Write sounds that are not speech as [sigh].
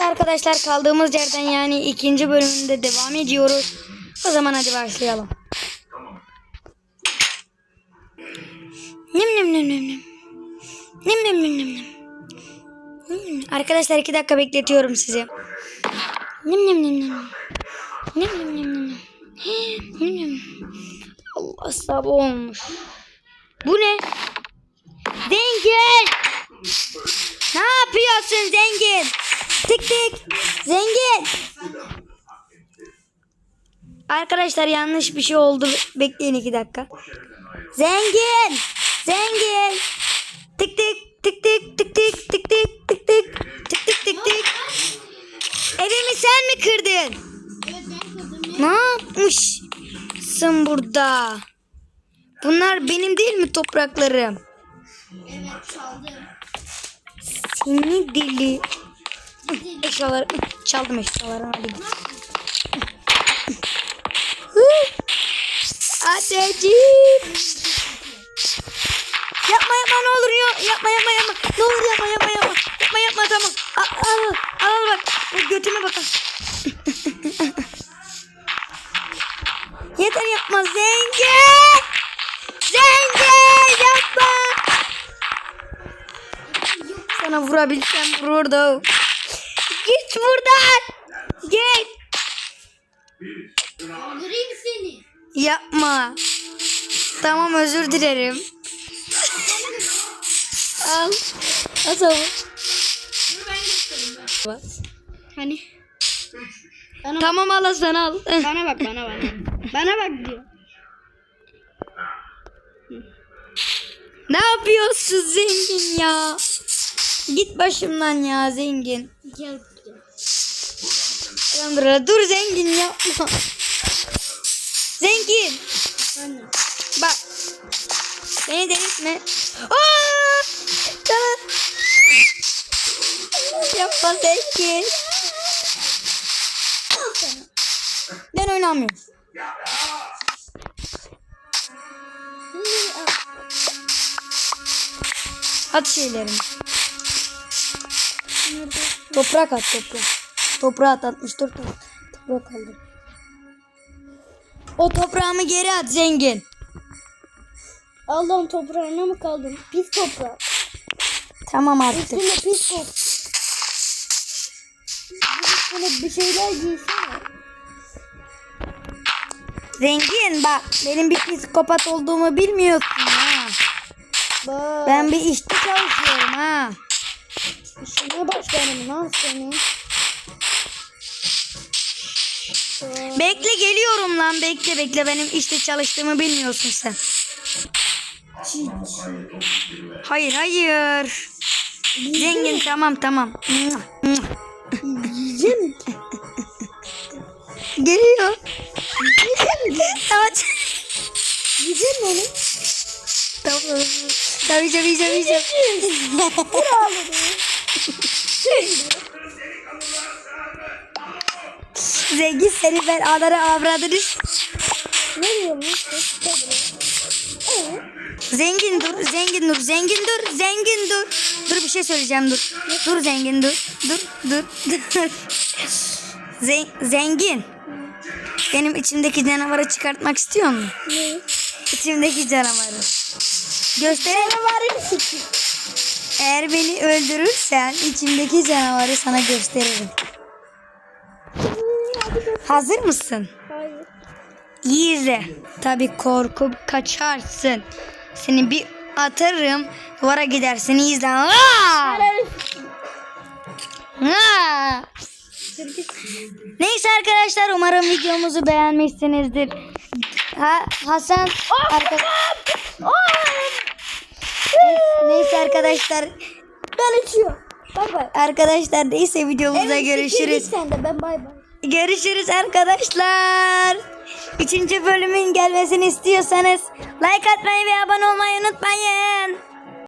Arkadaşlar kaldığımız yerden yani ikinci bölümünde devam ediyoruz. O zaman hadi başlayalım. Nim nim nim nim nim. Nim nim nim nim nim. Arkadaşlar iki dakika bekletiyorum sizi. Nim nim nim nim. Nim nim nim nim. Nim [gasps] nim. Allah sabah olmuş. Bu ne? Zengin! Ne yapıyorsun zengin? Tık tık. Zengin. Arkadaşlar yanlış bir şey oldu. Bekleyin iki dakika. Zengin. Zengin. Tık tık tık tık tık tık tık tık tık tık tık tık tık tık. Evimi sen mi kırdın? Evet ben. Ne yapmışsın burada? Bunlar benim değil mi topraklarım? Evet çaldım. Seni deli. Eşyaları çaldım eşyaları hadi. Anneciğim. Yapma yapma ne olur ya. Yapma yapma yapma. Ne olur yapma yapma yapma. Yapma yapma tamam. Al al al, bak. Götüme bakın. Yeter yapma zengin. Zengin yapma. Sana vurabilsem vururdum. Git buradan. Git. Kaldırayım seni. Yapma. Tamam özür dilerim. Al. Al tamam. Dur ben göstereyim ben. Hani? Bana Tamam al Hasan al. bak, bana bak bana bana. Bana bak diyor. ne yapıyorsun zengin ya? Git başımdan ya zengin. Gel Tamam, Dur, zengin yapma. Zengin. Anne. Bak. Beni delirtme. Aa! Tamam. Yapma zengin. Ben oynamıyorum. At şeylerimi. Toprak at toprak. Toprağa at 64 tane. Toprak aldım. O toprağımı geri at zengin. Allah'ın toprağına mı kaldın? Pis toprak. Tamam artık. Üstüne pis top. Üstüne bir şeyler giysene. Zengin bak benim bir psikopat olduğumu bilmiyorsun ha. Bak. Ben bir işte çalışıyorum ha. İşine başlarım lan senin. Bekle geliyorum lan bekle bekle benim işte çalıştığımı bilmiyorsun sen. Hayır hayır. Zengin tamam tamam. Yiyeceğim. Geliyor. tamam. Yiyeceğim onu. Tamam. Tabii yiyeceğim yiyeceğim yiyeceğim. [laughs] Zengin seni ben anara avradını. Ne. Zengin dur, zengin dur, zengin dur, zengin dur. Dur bir şey söyleyeceğim dur. Dur zengin dur, dur, dur, dur. [laughs] Zen- zengin. Benim içimdeki canavarı çıkartmak istiyor musun? Ne? İçimdeki canavarı. Gösterelim. Canavarı sikeyim. Eğer beni öldürürsen içimdeki canavarı sana gösteririm. Hazır mısın? Hayır. İyi izle. Tabii korkup kaçarsın. Seni bir atarım. Duvara gidersin. İyi izle. Aa! Canavarı Aa! Neyse arkadaşlar umarım videomuzu beğenmişsinizdir. Ha, Hasan arka... Neyse arkadaşlar Ben uçuyorum. Bay bay. arkadaşlar neyse videomuzda görüşürüz. Sen de ben bay bay. Görüşürüz arkadaşlar. Üçüncü bölümün gelmesini istiyorsanız like atmayı ve abone olmayı unutmayın.